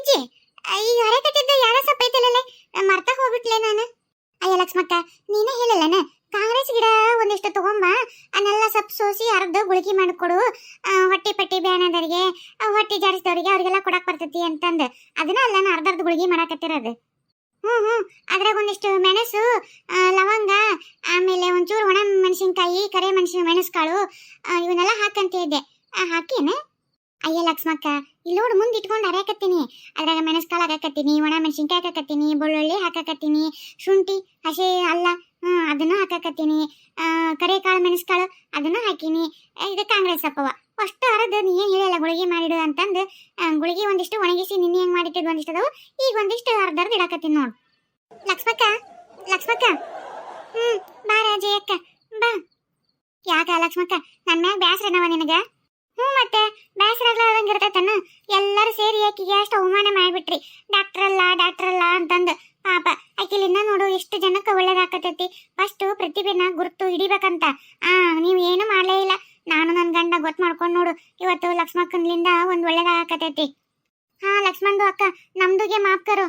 ವಿಜ್ಜಿ ಈ ಈಗ ಹರಕತ್ತಿದ್ದ ಯಾರ ಸಪ್ಪ ಮರ್ತ ಹೋಗ್ಬಿಟ್ಲೆ ನಾನು. ಅಯ್ಯ ಲಕ್ಷ್ಮಕ್ಕ ನೀನೇ ಹೇಳಲ್ಲನ? ಕಾಂಗ್ರೆಸ್ ಗಿಡ ಒಂದಿಷ್ಟು ತಗೊಂಬ. ಅದನ್ನೆಲ್ಲ ಸೊಪ್ಪು ಸೋಸಿ ಅರ್ಧ ಗುಳಿಗೆ ಮಾಡಿಕೊಡು. ಹೊಟ್ಟಿ ಪಟ್ಟಿ ಬ್ಯಾನದವ್ರಿಗೆ ಆ, ಹೊಟ್ಟಿ ಜಾಡಿಸಿದವ್ರಿಗೆ ಅವ್ರಿಗೆಲ್ಲ ಕೊಡಕ್ ಬರ್ತೈತಿ ಅಂತಂದು. ಅದನ್ನ ಅಲ್ಲ ಅರ್ಧ ಅರ್ಧ ಗುಳಿಗೆ ಮಾಡಾಕತ್ತಿರೋದು. ಹ್ಞೂ ಹ್ಞೂ ಅದ್ರಾಗ ಒಂದಿಷ್ಟು ಮೆಣಸು ಲವಂಗ ಆಮೇಲೆ ಒಂಚೂರು ಒಣ ಮೆಣಸಿನ್ಕಾಯಿ ಕರೆ ಮೆಣಸಿನ ಮೆಣಸು ಕಾಳು ಇವನ್ನೆಲ್ಲ ಹಾಕಂತ ಇದ್ದೆ. ಹಾಕೇನ? ಅಯ್ಯ ಲಕ್ಷ್ಮಕ್ಕ ಇಲ್ಲಿ ನೋಡು ಮುಂದೆ ಇಟ್ಕೊಂಡು ಅರ್ಯಾಕತ್ತೀನಿ. ಅದ್ರಾಗ ಮೆಣಸ್ಕಾಳು ಹಾಕಕತ್ತೀನಿ, ಒಣ ಮೆಣಸಿನ್ಕಾಯಿ ಹಾಕಕತ್ತೀನಿ, ಬೆಳ್ಳುಳ್ಳಿ ಹಾಕಕತ್ತೀನಿ, ಶುಂಠಿ, ಹಸಿ ಅಲ್ಲ ಹ್ಞೂ ಅದನ್ನು ಹಾಕಕತ್ತೀನಿ. ಕರೆಕಾಳು, ಮೆಣಸ್ಕಾಳು ಅದನ್ನು ಹಾಕೀನಿ. ಇದು ಕಾಂಗ್ರೆಸ್ ಅಪ್ಪವ ಅಷ್ಟು ಅರದ ನೀ ಏನು ಹೇಳಲ್ಲ, ಗುಳಿಗೆ ಮಾಡಿಡು ಅಂತಂದು ಗುಳಿಗೆ ಒಂದಿಷ್ಟು ಒಣಗಿಸಿ, ನಿನ್ನೆ ಹೆಂಗೆ ಮಾಡಿಟ್ಟಿದ್ದು ಒಂದಿಷ್ಟು ಅದಾವು, ಈಗ ಒಂದಿಷ್ಟು ಅರ್ಧ ಅರ್ಧ ಇಡಾಕತ್ತೀನಿ ನೋಡು. ಲಕ್ಷ್ಮಕ್ಕ ಲಕ್ಷ್ಮಕ್ಕ ಹ್ಞೂ ಬಾ ರಾಜಯ್ಯಕ್ಕ ಬಾ. ಯಾಕ ಲಕ್ಷ್ಮಕ್ಕ ನನ್ನ ಮ್ಯಾಗ ಬ್ಯಾಸ್ರನವ ನಿನಗ? ಹ್ಞೂ ಮತ್ತೆ ಬ್ಯಾಸರಾಗ್ಲಾರ್ದಂಗೆ ಇರ್ತೈತನ ಎಲ್ಲರೂ ಸೇರಿ ಆಕಿಗೆ ಅಷ್ಟು ಅವಮಾನ ಮಾಡಿಬಿಟ್ರಿ. ಡಾಕ್ಟ್ರಲ್ಲ ಡಾಕ್ಟ್ರಲ್ಲ ಅಂತಂದು ಪಾಪ. ಆಕಿಲಿಂದ ನೋಡು, ಎಷ್ಟು ಜನಕ್ಕೆ ಒಳ್ಳೇದಾಕತೈತಿ. ಫಸ್ಟು ಪ್ರತಿಭೆನ ಗುರುತು ಹಿಡಿಬೇಕಂತ. ಆ ನೀವು ಏನು ಮಾಡಲೇ ಇಲ್ಲ. ನಾನು ನನ್ನ ಗಂಡ ಗೊತ್ತು ಮಾಡ್ಕೊಂಡು ನೋಡು, ಇವತ್ತು ಲಕ್ಷ್ಮಕ್ಕನ್ಲಿಂದ ಒಂದು ಒಳ್ಳೇದಾಗತೈತಿ ಹಾ ಲಕ್ಷ್ಮಣದು ಅಕ್ಕ, ನಮ್ದುಗೆ ಮಾಪ್ಕರು.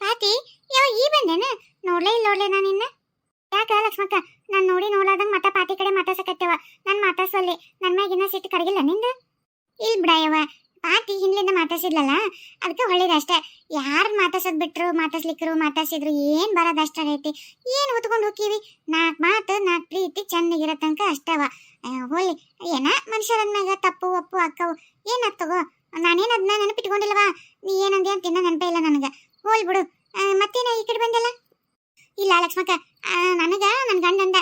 ಪಾತಿ ಯಾವ ಈ ಬಂದೇನ? ನೋಡ್ಲೇ ಇಲ್ಲ ನೋಡ್ಲೇ ನಾನು ನಿನ್ನ ಯಾಕ ಲಕ್ಷ್ಮಕ್ಕ? ನಾನು ನೋಡಿ ನೋಡ್ಲಾರ್ದಂಗ ಮತ್ತ ಪಾಟಿ ಕಡೆ ಮಾತಾಡ್ಸಕತ್ತೇವ ನಾನು ಮಾತಾಡ್ಸಲ್ಲಿ ನನ್ನ ಮ್ಯಾಗಿನ ಸಿಟ್ಟು ಕಡಗಿಲ್ಲ ನಿಂದ? ಇಲ್ ಬಿಡಾಯವ ಪಾಟಿ ಹಿಂದ್ಲಿಂದ ಮಾತಾಡ್ಸಿದ್ಲಲ್ಲ? ಅದಕ್ಕೆ ಒಳ್ಳೇದು ಅಷ್ಟೇ. ಯಾರು ಮಾತಾಡ್ಸೋದು ಬಿಟ್ರು ಮಾತಾಡ್ಸ್ಲಿಕ್ಕರು ಮಾತಾಡ್ಸಿದ್ರು ಏನು ಬರೋದು ಅಷ್ಟ ಐತಿ ಏನು ಹೊತ್ಕೊಂಡು ಹೋಗಿವಿ ನಾಲ್ಕು ಮಾತು ನಾಲ್ಕು ಪ್ರೀತಿ ಚೆನ್ನಾಗಿರೋ ತನಕ ಅಷ್ಟವ. ಹೋಲಿ. ಏನ ಮನುಷ್ಯರನ್ನಾಗ ತಪ್ಪು, ಒಪ್ಪು, ಅಕ್ಕವು? ಏನಾಗ್ ತಗೋ? ನಾನೇನ್ ಅದನ್ನ ನೆನಪಿಟ್ಕೊಂಡಿಲ್ವಾ ನೀ ಏನಂದೆ ಅಂತ ನೆನಪೇ ಇಲ್ಲ ನನಗೆ. ಹೋಲ್ ಬಿಡು. ಮತ್ತೇನ ಈ ಕಡೆ ಬಂದಿಲ್ಲ ಇಲ್ಲ ಲಕ್ಷ್ಮಕ್ಕ. ನನಗ ನನ್ನ ಗಂಡಂದ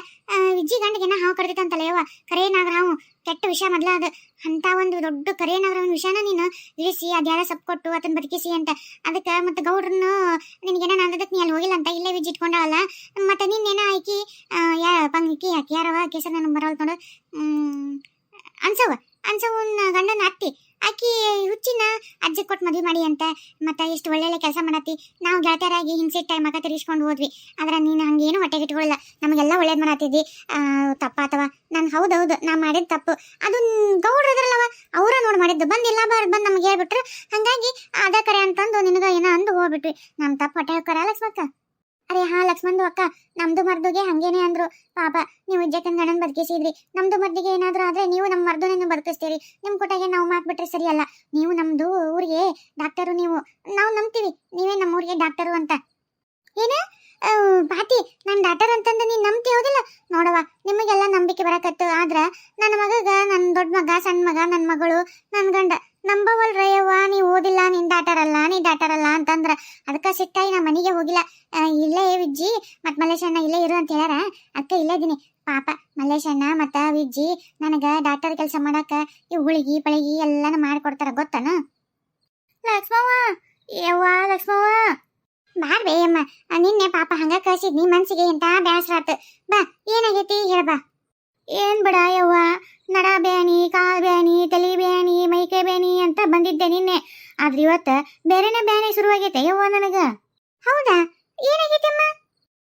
ವಿಜ್ಜಿ ಗಂಡಗೆನ ಹಾವು ಕರೆದಿತ್ತಂತಲ್ಲ ಯವ್ವ. ಕರೇ ಹಾವು, ಕೆಟ್ಟ ವಿಷಯ ಮೊದಲ ಅದು. ಅಂತ ಒಂದು ದೊಡ್ಡ ಕರೇ ವಿಷಯನ ನೀನು ಇಳಿಸಿ, ಅದ್ಯಾರ ಸಪ್ ಕೊಟ್ಟು ಅದನ್ನ ಬದುಕಿಸಿ ಅಂತ. ಅದಕ್ಕೆ ಮತ್ತೆ ಗೌಡ್ರನ್ನು ನಿನಗೇನ ನಂದದಕ್ಕೆ ನೀ ಅಲ್ಲಿ ಹೋಗಿಲ್ಲ ಅಂತ ಇಲ್ಲೇ ವಿಜ್ಜಿ ಇಟ್ಕೊಂಡವಲ್ಲ ಮತ್ತೆ ನಿನ್ನೇನ ಆಕಿ ಯಾ ಪಂಗಿಕಿ ಆಕಿ ಯಾರವ ಕೇಸರ್ ನನಗೆ ಬರೋಲ್ ನೋಡು ಅನ್ಸವ ಅನ್ಸವನ್ನ ಗಂಡನ ಅತ್ತಿ. ಆಕಿ ಹುಚ್ಚಿನ ಅಜ್ಜಿ ಕೊಟ್ಟು ಮದುವೆ ಮಾಡಿ ಅಂತ, ಮತ್ತೆ ಎಷ್ಟು ಒಳ್ಳೊಳ್ಳೆ ಕೆಲಸ ಮಾಡತ್ತಿ. ನಾವು ಗೆಳತಿಯರಾಗಿ ಹಿಂಸೆ ಟೈಮ್ ಮಗ ತಿರ್ಗಿಸ್ಕೊಂಡು ಹೋದ್ವಿ. ಆದ್ರೆ ನೀನು ಹಂಗೇನು ಹೊಟ್ಟೆಗೆ ಇಟ್ಕೊಳ್ಳಲ್ಲ ನಮಗೆಲ್ಲ ಒಳ್ಳೇದು ಮಾಡತ್ತಿದ್ದಿ ಅಥವಾ? ನಾನು ಹೌದು ಹೌದು ನಾ ಮಾಡಿದ ತಪ್ಪು. ಅದು ಗೌಡ್ರದ್ರಲ್ಲವ ಅವರ ನೋಡಿ ಮಾಡಿದ್ದು. ಬಂದಿಲ್ಲ ಬಾರ್ ಬಂದು ನಮ್ಗೆ ಹೇಳ್ಬಿಟ್ರು. ಹಂಗಾಗಿ ಅದ ಕರೆ ಅಂತಂದು ನಿನಗ ಏನೋ ಅಂದು ಹೋಗ್ಬಿಟ್ವಿ. ನಮ್ಮ ತಪ್ಪು ಹೊಟ್ಟೆ ಅಲ್ಲ ಲಕ್ಷ್ಮಕ್ಕ ಅರೆ ಹಾ ಲಕ್ಷ್ಮಣದು ಅಕ್ಕ, ನಮ್ದು ಮರ್ದುಗೆ ಹಂಗೇನೆ ಅಂದ್ರು. ಪಾಪ, ನೀವು ಇಜ್ಜಕ್ಕನ್ ಗಣನ್ ಬದುಕಿಸಿದ್ರಿ. ನಮ್ದು ಮರ್ದಿಗೆ ಏನಾದ್ರೂ ಆದ್ರೆ ನೀವು ನಮ್ಮ ಮರ್ದುನನ್ನು ಬದುಕಿಸ್ತೀರಿ. ನಿಮ್ಮ ಕೊಟ್ಟಾಗೆ ನಾವು ಮಾತ್ಬಿಟ್ರೆ ಸರಿಯಲ್ಲ. ನೀವು ನಮ್ದು ಊರಿಗೆ ಡಾಕ್ಟರು ನೀವು, ನಾವು ನಂಬ್ತೀವಿ. ನೀವೇ ನಮ್ಮ ಊರಿಗೆ ಡಾಕ್ಟರು ಅಂತ. ಏನ? ಪಾತಿ, ನಾನು ಡಾಕ್ಟರ್ ಅಂತಂದು ನೀನು ನಂಬ್ತಿ ಹೌದಿಲ್ಲ? ನೋಡವ ನಿಮಗೆಲ್ಲ ನಂಬಿಕೆ ಬರಕತ್ತು. ಆದ್ರ, ನನ್ನ ಮಗಗ ನನ್ನ ದೊಡ್ಡ ಮಗ, ಸಣ್ಣ ಮಗ ನನ್ನ ಮಗಳು ನನ್ನ ಗಂಡ ನಂಬವಲ್ರಯ್ಯವ್ವ, ನೀ ಓದಿಲ್ಲ, ನಿನ್ ಡಾಕ್ಟರ್ ಅಲ್ಲ ನೀ ಡಾಕ್ಟರ್ ಅಂತಂದ್ರ ಅದಕ್ಕೆ ಸಿಟ್ಟಾಗಿ ನಾ ಮನೆಗೆ ಹೋಗಿಲ್ಲ. ಇಲ್ಲೇ ವಿಜ್ಜಿ ಮತ್ ಮಲ್ಲೇಶಣ್ಣ ಇಲ್ಲೇ ಇರು ಅಂತ ಹೇಳಾರ ಅಕ್ಕ ಇಲ್ಲೇ ಇದೀನಿ ಪಾಪ ಮಲ್ಲೇಶಣ್ಣ ಮತ್ತ ವಿಜ್ಜಿ, ನನಗ ಡಾಕ್ಟರ್ ಕೆಲಸ ಮಾಡಾಕ ಈ ಹುಳಿಗಿ, ಪಳಿಗಿ ಎಲ್ಲಾನು ಮಾಡ್ಕೊಡ್ತಾರ ಗೊತ್ತನ? ಲಕ್ಷ್ಮವ್ವ, ಯವ್ವ, ಲಕ್ಷ್ಮವ್ವ. ಬಾರ್ಬೇ ಅಮ್ಮ ನಿನ್ನೆ ಪಾಪ ಹಂಗ ಕಳ್ಸಿದ್ನಿ ಮನ್ಸಿಗೆ ಎಂತ ಬ್ಯಾಸರ ಆತು ಬಾ, ಏನಾಗೈತಿ ಹೇಳ ಬಾ ಏನ್ ಬಿಡ ಯವ್ವ? ನಡ ಬ್ಯಾನಿ ಕಾಲ್ ಬ್ಯಾನಿ ತಲಿ ಬ್ಯಾನಿ ಮೈಕೆ ಬ್ಯಾನಿ ಅಂತ ಬಂದಿದ್ದೆ ನಿನ್ನೆ. ಆದ್ರೆ ಇವತ್ತ ಬೇರೆನೆ ಬ್ಯಾನಿ ಶುರುವಾಗೈತೆ ಯವ್ವ ನನಗ. ಹೌದಾ? ಏನಾಗೈತಮ್ಮ?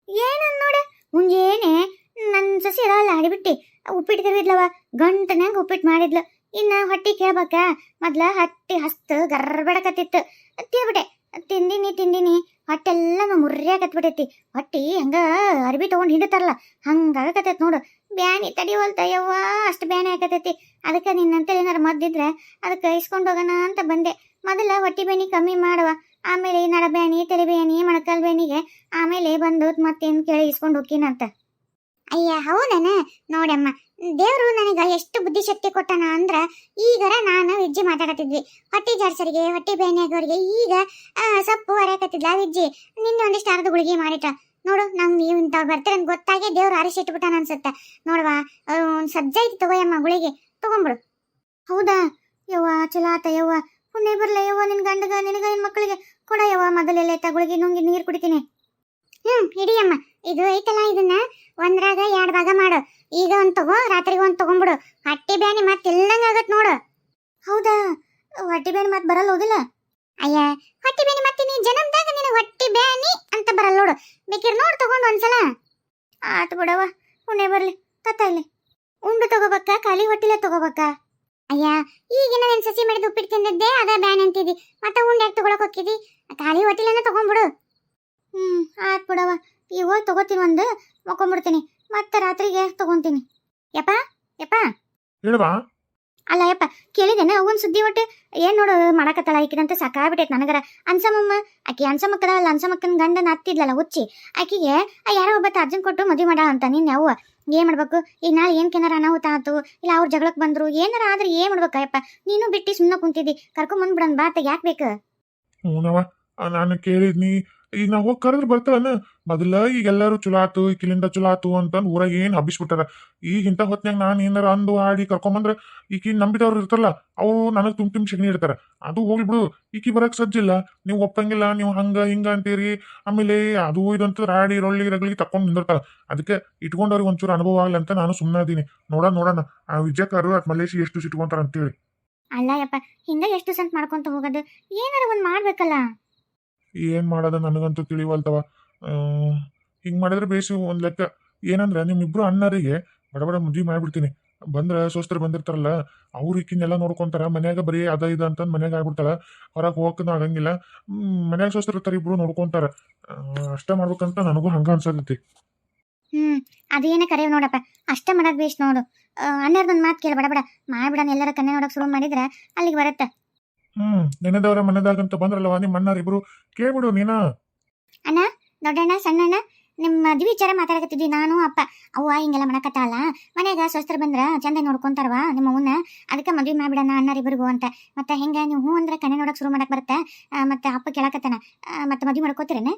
ಏನು ನೋಡ. ಮುಂಜಾನೆ ನನ್ನ ಸಸಿ ಇರಲ್ಲ ಹಡಿಬಿಟ್ಟಿ. ಉಪ್ಪಿಟ್ಟು ತಿರುಗಿದ್ಲವ ಗಂಟನ್ಯಾಗ ಉಪ್ಪಿಟ್ಟು ಮಾಡಿದ್ಲು. ಇನ್ನ ಹೊಟ್ಟಿ ಕೇಳ್ಬೇಕ. ಮೊದ್ಲ ಹಟ್ಟಿ ಹಸ್ತು ಗರ್ಬಡಕತ್ತಿತ್ತು. ತಿಳ್ಬಿಟ್ಟೆ ತಿಂದಿನಿ ತಿಂದಿನಿ. ಹೊಟ್ಟೆಲ್ಲ ಮುರ್ರ್ಯಾಕತ್ಬಿಟ್ಟೈತಿ ಹೊಟ್ಟಿ ಹಂಗ ಅರ್ಬಿ ತಗೊಂಡ್ ಹಿಂಡತಾರಲ್ಲ ಹಂಗಾಗಕತ್ತೈತಿ ನೋಡು. ಬ್ಯಾನಿ ತಡಿವಲ್ತಯ್ಯವ್ವ ಅಷ್ಟು ಬ್ಯಾನಿ ಆಕತೈತಿ ಅದಕ್ಕೆ ನಿನ್ನಂತ ಏನಾರು ಮದ್ದಿದ್ರೆ ಅದಕ್ಕೆ ಇಸ್ಕೊಂಡು ಹೋಗೋಣ ಅಂತ ಬಂದೆ. ಮೊದಲ ಹೊಟ್ಟಿ ಬೇನಿ ಕಮ್ಮಿ ಮಾಡುವ. ಆಮೇಲೆ ನಡ ಬ್ಯಾನಿ, ತಲೆ ಬ್ಯಾನಿ, ಮೊಣಕಾಲ್ ಬ್ಯಾನಿಗೆ ಆಮೇಲೆ ಬಂದು ಮತ್ತೇನು ಕೇಳಿ ಇಸ್ಕೊಂಡು ಹೋಗ್ತೀನಂತ ಅಯ್ಯ, ಹೌದನ? ನೋಡಮ್ಮ ದೇವ್ರು ನನಗ ಎಷ್ಟು ಬುದ್ಧಿಶಕ್ತಿ ಕೊಟ್ಟನ ಅಂದ್ರ ಈಗರ ನಾನು ವಿಜ್ಜಿ ಮಾತಾಡತಿದ್ವಿ. ಹೊಟ್ಟೆ ಜಾರ್ಸರಿಗೆ ಹೊಟ್ಟೆ ಬೇನೆಗೋರಿಗೆ ಈಗ ಸೊಪ್ಪು ಅರೆಯಕತ್ತಿದ್ಲ ವಿಜ್ಜಿ. ನಿನ್ನೆ ಒಂದಿಷ್ಟು ಅರ್ಧ ಗುಳಿಗೆ ಮಾಡಿಟ ನೋಡು, ನಂಗೆ ನೀವು ಇಂಥವ್ರು ಬರ್ತಾರೆ ಅಂತ ಗೊತ್ತಾಗೆ ದೇವ್ರು ಅರಿಸಿ ಇಟ್ಬಿಟ್ಟಾನ ಅನ್ಸುತ್ತೆ. ನೋಡುವ ಒಂದು ಸಜ್ಜೈತಿ ತಗೋಯಮ್ಮ ಗುಳಿಗೆ. ತಗೊಂಬಿಡು. ಹೌದಾ? ಯವ್ವ ಚಲೋ ಆತ ಯವ್ವ. ಪುಣ್ಯ ಬರ್ಲ ಯವ್ವ ನಿನ್ ಗಂಡಗ, ನಿನಗ ನಿನ್ ಮಕ್ಕಳಿಗೆ ಕೊಡ ಯವ್ವ ಮೊದಲೆಲ್ಲ ಗುಳಿಗೆ, ನುಂಗಿ ನೀರು ಕುಡಿತೀನಿ. ಹ್ಞೂ ಇಡಿಯಮ್ಮ ಇದು ಐತಲ್ಲ ಇದನ್ನ? ಒಂದ್ರಾಗ ಎರಡು ಭಾಗ ಮಾಡು. ಈಗ ಒಂದ್ ತಗೋ ರಾತ್ರಿಗೆ ಒಂದ್ ತಗೊಂಡ್ಬಿಡು ಹಟ್ಟಿ ಬ್ಯಾನಿ ಮತ್ತೆ ಇಲ್ಲಂಗ ಆಗತ್ ನೋಡು. ಹೌದಾ? ಹೊಟ್ಟಿ ಬ್ಯಾನಿ ಮತ್ತೆ ಬರಲ್ಲ ಹೋಗಿಲ್ಲ? ಅಯ್ಯ ಹೊಟ್ಟಿ ಬ್ಯಾನಿ ಮತ್ತೆ ನೀ ಜನ್ಮದಾಗ ನಿನ ಹೊಟ್ಟಿ ಬ್ಯಾನಿ ಅಂತ ಬರಲ್ಲ ನೋಡು. ಬೇಕಿರ್ ನೋಡ್ ತಗೊಂಡು ಒಂದ್ಸಲ. ಆತ್ ಬಿಡವ ಉಣ್ಣೆ ಬರ್ಲಿ ತತ್ತ ಇಲ್ಲಿ ಉಂಡು ತಗೋಬೇಕ ಖಾಲಿ ಹೊಟ್ಟಿಲೆ ತಗೋಬೇಕ? ಅಯ್ಯ ಈಗಿನ ನನ್ ಸಸಿ ಮಾಡಿದ ಉಪ್ಪಿಟ್ಟು ತಿಂದಿದ್ದೆ ಅದ ಬ್ಯಾನ್ ಅಂತಿದ್ದಿ ಮತ್ತೆ ಉಂಡೆ ಯಾಕೆ ತಗೊಳಕ್ ಹೋಗಿದಿ ಖಾಲಿ ಹೊಟ್ಟಿಲೆನ ತಗೊಂಡ್ಬಿಡು ಹ್ಮ್ ಆತ್ ಬಿಡವ ಈಗ ಹೋಗಿ ತಗೋತೀನಿ ಒಂದು ಮಕ್ಕೊಂಬಿಡ್ತೀನಿ. ಮತ್ತೆ ರಾತ್ರಿಗೆ ತಗೊಂತೀನಿ? ಯಪ್ಪ ಯಪ್ಪ. ಹೇಳವಾ? ಅಲ್ಲ ಯಪ್ಪ ಕೇಳಿದೇನ ಅವನ್ ಸುದ್ದಿ ಒಟ್ಟು ಏನ್ ನೋಡು ಮಾಡಕತ್ತಲ್ಲ ಈಕಿದಂತ ಸಾಕಾಗ್ಬಿಟ್ಟೈತೆ ನನಗರ. ಅನ್ಸಮಮ್ಮ ಆಕಿ ಅನ್ಸಮಕ್ಕದಲ್ಲ ಅನ್ಸಮ್ಮಕ್ಕನ ಗಂಡನ ಹತ್ತಿದ್ಲಲ್ಲ ಹುಚ್ಚಿ. ಆಕಿಗೆ ಆ ಯಾರೋ ಒಬ್ಬ ಅರ್ಜೆಂಟ್ ಕೊಟ್ಟು ಮದುವೆ ಮಾಡ ಅಂತ ನಿನ್ನ ಯಾವ ಏನ್ ಮಾಡ್ಬೇಕು? ಈ ನಾಳೆ ಏನ್ ಕೆನಾರ ಅನಾಹುತ ಆತು? ಇಲ್ಲ ಅವ್ರ ಜಗಳಕ್ ಬಂದ್ರು? ಏನಾರ ಆದ್ರೆ ಏನ್ ಮಾಡ್ಬೇಕ ಯಪ್ಪ? ನೀನು ಬಿಟ್ಟಿ ಸುಮ್ಮನೆ ಕುಂತಿದ್ದಿ. ಕರ್ಕೊಂಡ್ ಬಂದ್ಬಿಡನ್ ಬಾತ ಯಾಕ್ ಯಾಕೆ ಬೇಕು ಹ್ಞೂನವ ನಾನು ಕೇಳಿದ್ನಿ. ಈಗ ನಾವು ಹೋಗಿ ಕರೆದ್ರೆ ಬರ್ತಾಳನ ಮೊದಲ ಈಗ ಎಲ್ಲರೂ ಚಲೋ ಆತು ಈಕಿಲಿಂದ ಚಲೋ ಆತು ಅಂತಂದು ಊರಾಗ ಏನು ಹಬ್ಬಿಸ್ಬಿಟ್ಟಾರ? ಈಗ ಇಂಥ ಹೊತ್ನ್ಯಾಗ ನಾನು ಏನಾರ ಅಂದು ಆಡಿ ಕರ್ಕೊಂಬಂದ್ರ ಈಕಿ ನಂಬಿದವ್ರು ಇರ್ತಾರಲ್ಲ, ಅವರು ನನಗೆ ತುಂಬ ತುಂಬ ಶಗಣಿ ಇಡ್ತಾರ. ಅದು ಹೋಗ್ಲಿ ಬಿಡು, ಈಕಿ ಬರಕ್ ಸಜ್ಜಿಲ್ಲ ನೀವು ಒಪ್ಪಂಗಿಲ್ಲ ನೀವು ಹಂಗ, ಹಿಂಗ ಅಂತೀರಿ. ಆಮೇಲೆ ಅದು ಇದಂತ ರಾಡಿ, ರೊಳ್ಳಿ ರಗಳಿಗೆ ತಕೊಂಡು ನಿಂದಿರ್ತಾರ ಅದಕ್ಕೆ ಇಟ್ಕೊಂಡವ್ರಿಗೆ ಒಂಚೂರು ಅನುಭವ ಆಗಲಿ ಅಂತ ನಾನು ಸುಮ್ಮನೆ ಅದೀನಿ ನೋಡ ನೋಡೋಣ ಆ ವಿಜಯಕಾರರು ಅಟ್ ಮಲೇಶಿ ಎಷ್ಟು ಸಿಟ್ಕೊಂತಾರ ಅಂತೇಳಿ ಅಲ್ಲ ಯಪ್ಪ, ಹಿಂಗ ಎಷ್ಟು ಸೆಂಟ್ ಮಾಡ್ಕೊಂತ ಹೋಗೋದು? ಏನಾರ ಒಂದ್ ಮಾಡ್ಬೇಕಲ್ಲ? ಏನ್ ಮಾಡೋದ ನನಗಂತೂ ತಿಳಿವಲ್ತವ. ಹಿಂಗ್ ಮಾಡಿದ್ರೆ ಬೇಸಿ ಒಂದ್ ಲೆಕ್ಕ. ಏನಂದ್ರೆ ನಿಮ್ಮಿಬ್ರು ಅಣ್ಣರಿಗೆ ಬಡಬಡ ಮದ್ವಿ ಮಾಡ್ಬಿಡ್ತೀನಿ. ಬಂದ್ರೆ ಸೋಸ್ತ್ರ ಬಂದಿರ್ತಾರಲ್ಲ, ಅವ್ರು ಈಕಿನೆಲ್ಲ ನೋಡ್ಕೊಂತಾರ, ಮನ್ಯಾಗ ಬರೀ ಅದ ಇದ ಅಂತ ಮನ್ಯಾಗ ಆಗ್ಬಿಡ್ತಾಳ. ಹೊರಗೆ ಹೋಗಕ್ಕೂ ಆಗಂಗಿಲ್ಲ. ಮನ್ಯಾಗ ಸೋಸ್ತ್ರ ಇರ್ತಾರ, ಇಬ್ರು ನೋಡ್ಕೊಂತಾರ. ಅಷ್ಟೇ ಮಾಡ್ಬೇಕಂತ ನನಗೂ ಹಂಗ ಅನ್ಸತೈತಿ. ಹ್ಮ್, ಅದೇನೇ ಕರೆಯವ್ ನೋಡಪ್ಪ. ಅಷ್ಟೇ ಮಾಡಕ್ ಬೇಸ್ ನೋಡು. ಅಣ್ಣರ್ದೊಂದ್ ಮಾತು ಕೇಳ ಬಡಬಡ ಬಡ. ಮಾಡ್ಬಿಡನ್ ಎಲ್ಲರ ಕನ್ನೆ ನೋಡಕ್ ಶುರು ಮಾಡಿದ್ರೆ ಅಲ್ಲಿಗೆ ಬರತ್ತೆ. ಹ್ಮ್ ನೆನೆದವರ ಮನೆದಾಗಂತ ಬಂದ್ರಲ್ಲವ ನಿಮ್ಮ ಅಣ್ಣಾರ್ ಇಬ್ರು? ಕೇಳ್ಬಿಡು ನೀನ. ದೊಡ್ಡಣ್ಣ ಸಣ್ಣಣ್ಣ ನಿಮ್ಮ ಮದ್ವಿ ವಿಚಾರ ಮಾತಾಡಕತ್ತಿದ್ವಿ ನಾನು ಅಪ್ಪ. ಅವ್ವ ಹಿಂಗೆಲ್ಲ ಮಾಡಕತ್ತಾಳ ಮನ್ಯಾಗ ಸ್ವಸ್ತ್ರ ಬಂದ್ರ ಚಂದ ನೋಡ್ಕೊಂತಾರವಾ ನಿಮ್ಮ ಅವನ್ನ ಅದಕ್ಕೆ ಮದ್ವಿ ಮಾಡ್ಬಿಡಣ ಅಣ್ಣರಿಬ್ರಿಗೂ ಅಂತ. ಮತ್ತೆ ಹೆಂಗ ನೀವು ಹ್ಞೂ ಅಂದ್ರೆ ಕಣ್ಣೆ ನೋಡಕ್ ಶುರು ಮಾಡಕ್ ಬರುತ್ತೆ? ಮತ್ತೆ ಅಪ್ಪ ಕೇಳಕತ್ತಾನ. ಮತ್ತೆ ಮದ್ವಿ ಮಾಡ್ಕೋತೀರೇನೆ?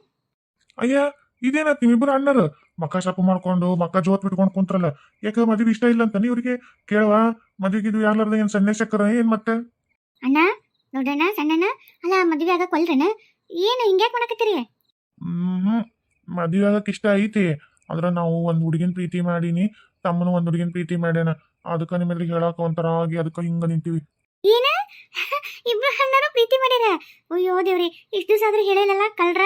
ಅಯ್ಯ ಇದೇನತ್ ನಿಮ್ಮಿಬ್ರು ಅಣ್ಣರು? ಮಕ್ಕ ಶಾಪ ಮಾಡ್ಕೊಂಡು ಮಕ್ಕ ಜೋತ್ ಬಿಟ್ಕೊಂಡು ಕುಂತ್ರಲ್ಲ. ಯಾಕ ಮದ್ವಿ ಇಷ್ಟ ಇಲ್ಲ ಅಂತ ಇವ್ರಿಗೆ ಕೇಳವ? ಮದ್ವಿಗಿದ್ವಿ ಯಾರ್ಲಾರ್ದ ಏನ್ ಸನ್ಯಾಸಕ್ಕರ ಏನ್ ಮತ್ತೆ? ಅಣ್ಣ ದೊಡ್ಡಣ್ಣ ಸಣ್ಣಣ್ಣ? ಅಲ್ಲ ಮದ್ವೆ ಆಗ ಕೊಲ್ರೇನ ಏನು ಹಿಂಗ್ಯಾಕ್ ಮಾಡಕತ್ತೀರಿ? ಹ್ಮ್ ಮದ್ವೆ ಆಗಕ್ ಇಷ್ಟ ಐತಿ. ಆದ್ರ ನಾವು ಒಂದು ಹುಡುಗಿನ ಪ್ರೀತಿ ಮಾಡೀನಿ ತಮ್ಮನು ಒಂದು ಹುಡುಗಿನ ಪ್ರೀತಿ ಮಾಡ್ಯಾನ. ಅದಕ್ಕ ನಿಮ್ಮೆಲ್ಲರಿಗೆ ಹೇಳಾಕ ಒಂಥರ ಆಗಿ ಅದಕ್ಕ ಹಿಂಗ ನಿಂತೀವಿ. ಏನ? ಇಬ್ರು ಅಣ್ಣರು ಪ್ರೀತಿ ಮಾಡ್ಯಾರ? ಅಯ್ಯೋ ದೇವ್ರಿ ಇಷ್ಟು ದಿವಸ ಆದ್ರೂ ಹೇಳಿಲ್ಲಲ್ಲ ಕಳ್ರ?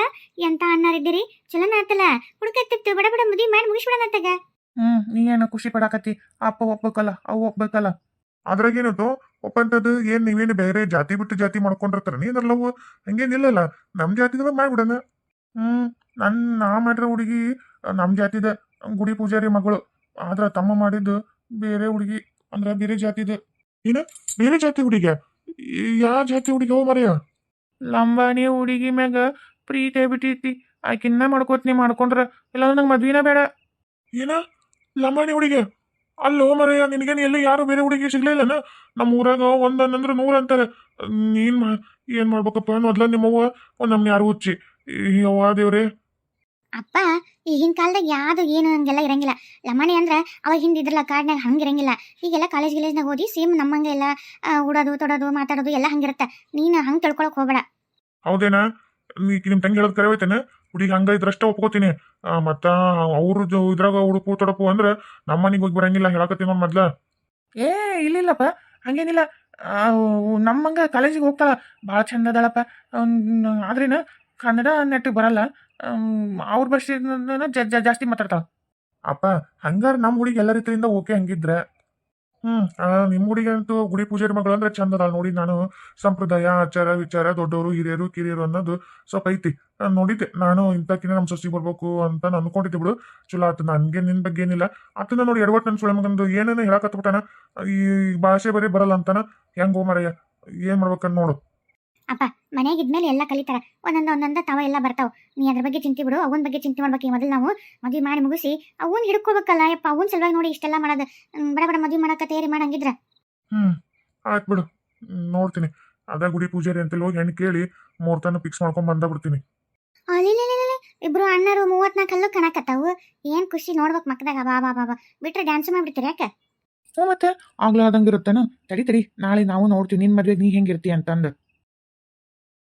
ಎಂತ ಅಣ್ಣಾರಿದ್ದೀರಿ ಚಲೋನ ಆತಲ್ಲ? ಹುಡುಕತ್ತಿತ್ತು ಬಡ ಬಡ ಮದುವೆ ಮಾಡಿ ಮುಗಿಸ್ಬಿಡೋಣ ತಗ ಹ್ಮ್ ನೀ ಏನು ಖುಷಿ ಪಡಾಕತ್ತಿ? ಅಪ್ಪ ಒಪ್ಬೇಕಲ್ಲ ಅವ್ ಒಪ್ಬೇಕಲ್ಲ. ಅದ್ರಾಗೇನದು ಒಪ್ಪಂತದ್ದು ಏನು ನೀವೇನು ಬೇರೆ ಜಾತಿ ಬಿಟ್ಟು ಜಾತಿ ಮಾಡ್ಕೊಂಡಿರ್ತಾರ? ನೀನಲ್ಲವು ಹಂಗೇನಿಲ್ಲಲ್ಲ ನಮ್ಮ ಜಾತಿದ ಮಾಡ್ಬಿಡಣ. ಹ್ಞೂ ನನ್ನ ನಾ ಮಾಡಿರೋ ಹುಡುಗಿ ನಮ್ಮ ಜಾತಿದ ಗುಡಿ ಪೂಜಾರಿ ಮಗಳು. ಆದ್ರೆ ತಮ್ಮ ಮಾಡಿದ್ದು ಬೇರೆ ಹುಡುಗಿ ಅಂದ್ರೆ ಬೇರೆ ಜಾತಿದ. ಏನು? ಬೇರೆ ಜಾತಿ ಹುಡುಗ ಯಾವ ಜಾತಿ ಹುಡುಗಿ ಅವು ಮರೆಯ? ಲಂಬಾಣಿ ಹುಡುಗಿ ಮ್ಯಾಗ ಪ್ರೀತಿ ಬಿಟ್ಟೈತಿ ಆಕಿನ್ನ ಮಾಡ್ಕೋತೀನಿ ಮಾಡ್ಕೊಂಡ್ರ. ಇಲ್ಲ ನಂಗೆ ಮದ್ವಿನ ಬೇಡ. ಏನ? ಲಂಬಾಣಿ ಹುಡುಗಿ ಅಲ್ಲೋ ಮರೆಯ ನಿನಗೇನು ಎಲ್ಲಿ ಯಾರು ಬೇರೆ ಹುಡುಗಿ ಸಿಗ್ಲಿಲ್ಲನ ನಮ್ಮ ಊರಾಗ ಒಂದನ್ನಂದ್ರೆ ನೂರ ಅಂತಾರೆ. ನೀನ್ ಏನ್ ಮಾಡ್ಬೇಕಪ್ಪ? ಮೊದ್ಲ ನಿಮ್ಮವ್ವ ಒಂದ್ ನಮ್ನ ಯಾರು ಹುಚ್ಚಿ? ಈ ಅವ್ವ ದೇವ್ರೆ. ಅಪ್ಪ ಈಗಿನ ಕಾಲದಾಗ ಯಾವ್ದು ಏನು ಹಂಗೆಲ್ಲ ಇರಂಗಿಲ್ಲ. ಲಮಾಣಿ ಅಂದ್ರೆ ಅವಾಗ ಹಿಂದಿದ್ರಲ್ಲ ಕಾಡ್ನಾಗ ಹಂಗಿರಂಗಿಲ್ಲ ಈಗೆಲ್ಲ ಕಾಲೇಜ್ ಗಿಲೇಜ್ನಾಗ ಓದಿ ಸೇಮ್ ನಮ್ಮಂಗೆ ಎಲ್ಲ ಉಡೋದು ತೊಡೋದು ಮಾತಾಡೋದು ಎಲ್ಲ ಹಂಗಿರುತ್ತೆ. ನೀನು ಹಂಗೆ ತಿಳ್ಕೊಳಕ್ ಹೋಗಬೇಡ. ಹೌದೇನಾ? ನೀನು ನಿಮ್ ತಂಗಿ ಕರೆ ಕರೆವೈತೇನ ಹುಡುಗಿ ಹಂಗ ಇದ್ರಷ್ಟೇ ಒಪ್ಕೋತೀನಿ. ಮತ್ತು ಅವ್ರ ಇದ್ರಾಗ ಉಡುಪು ತೊಡಪು ಅಂದ್ರೆ ನಮ್ಮ ಮನೆಗೆ ಹೋಗಿ ಬರಂಗಿಲ್ಲ ಹೇಳಕತ್ತೀನಿ ನಾನು ಮೊದ್ಲ. ಏ ಇಲ್ಲಿಲ್ಲಪ್ಪ ಹಂಗೇನಿಲ್ಲ. ನಮ್ಮಂಗ ಕಾಲೇಜಿಗೆ ಹೋಗ್ತಾಳ ಭಾಳ ಚಂದ ಅದಾಳಪ್ಪ. ಆದ್ರೇನ ಕನ್ನಡ ನೆಟ್ಟಿಗೆ ಬರಲ್ಲ. ಅವ್ರ ಭಾಷೆ ಜಾಸ್ತಿ ಮಾತಾಡ್ತಾಳ. ಅಪ್ಪ ಹಂಗಾರ ನಮ್ಮ ಹುಡುಗಿ ಎಲ್ಲ ರೀತಿಯಿಂದ ಓಕೆ ಹಂಗಿದ್ರೆ ಹ್ಮ್ ನಿಮ್ಮ ನಿಮ್ ಹುಡುಗಿ ಗುಡಿ ಪೂಜಾರಿ ಮಗಳು ಅಂದ್ರೆ ಚಂದ ಅದಾಳ ನೋಡಿ ನಾನು. ಸಂಪ್ರದಾಯ, ಆಚಾರ, ವಿಚಾರ ದೊಡ್ಡವರು ಹಿರಿಯರು, ಕಿರಿಯರು ಅನ್ನೋದು ಸ್ವಲ್ಪ ಐತಿ. ನೋಡಿದ್ದೆ. ನಾನು ಇಂಥಕಿನ ನಮ್ಮ ಸೊಸಿ ಬರ್ಬೇಕು ಅಂತ ಅನ್ಕೊಂಡಿದ್ದೆ ಬಿಡು. ಚಲೋ ಆತು, ನನ್ಗೆ ನಿನ್ ಬಗ್ಗೆ ಏನಿಲ್ಲ. ಆತನ ನೋಡಿ ಎಡವಟ್ ನನ್ ಸುಳೆ ಮಗಂದು ಏನೇನು ಹೇಳಕತ್ಬಿಟ್ಟಾನ. ಈ ಭಾಷೆ ಬರೀ ಬರಲ್ಲ ಅಂತಾನ. ಹೆಂಗ್ ಮರಯ್ಯ ಏನ್ ಮಾಡ್ಬೇಕಂತ ನೋಡು. ಅಪ್ಪ ಮನ್ಯಾಗ ಇದ್ಮೇಲೆ ಎಲ್ಲ ಕಲಿತಾರ. ಒಂದೊಂದು ಒಂದೊಂದು ತಾವ ಎಲ್ಲ ಬರ್ತಾವ. ನೀ ಅದ್ರ ಬಗ್ಗೆ ಚಿಂತೆ ಬಿಡು ಅವನ ಬಗ್ಗೆ ಚಿಂತೆ ಮಾಡ್ಬೇಕು ಈ ಮೊದಲು ನಾವು ಮದ್ವೆ ಮಾಡಿ ಮುಗಿಸಿ ಅವನ್ ಹಿಡ್ಕೋಬೇಕಲ್ಲ ಯಪ್ಪ ಅವನ್ ಸಲುವಾಗಿ ನೋಡಿ ಇಷ್ಟೆಲ್ಲ ಮಾಡೋದು. ಬಡ ಬಡ ಮದ್ವೆ ಮಾಡಕ ತಯಾರಿ ಮಾಡಂಗಿದ್ರ ಹ್ಮ್ ಆಯ್ತು ಬಿಡು. ನೋಡ್ತೀನಿ. ಅದ ಗುಡಿ ಪೂಜಾರಿ ಅಂತೇಳಿ ಹೋಗಿ ಹೆಣ್ಣು ಕೇಳಿ ಮೂರ್ತನ ಫಿಕ್ಸ್ ಮಾಡ್ಕೊಂಡ್ ಬಂದ ಬಿಡ್ತೀನಿ. ಇಬ್ರು ಅಣ್ಣರು ಮೂವತ್ನಾಲ್ಕು ಕಲ್ಲು ಕಣಕತ್ತಾವು. ಏನ್ ಖುಷಿ ನೋಡ್ಬೇಕು ಮಕ್ಕದಾಗ ಬಾ ಬಾ ಬಾ ಬಾ. ಬಿಟ್ರೆ ಡ್ಯಾನ್ಸ್ ಮಾಡ್ಬಿಡ್ತೀರಿ ಯಾಕೆ? ಹ್ಞೂ ಮತ್ತೆ ಆಗ್ಲಾದಂಗಿರುತ್ತೇನ ತಡಿ ತಡಿ. ನಾಳೆ ನಾವು ನೋಡ್ತೀವಿ. ನಿನ್ನ ಮದ್ವೆಗೆ ನೀ ಹೆಂಗಿರ್ತಿ ಅಂತಂದು.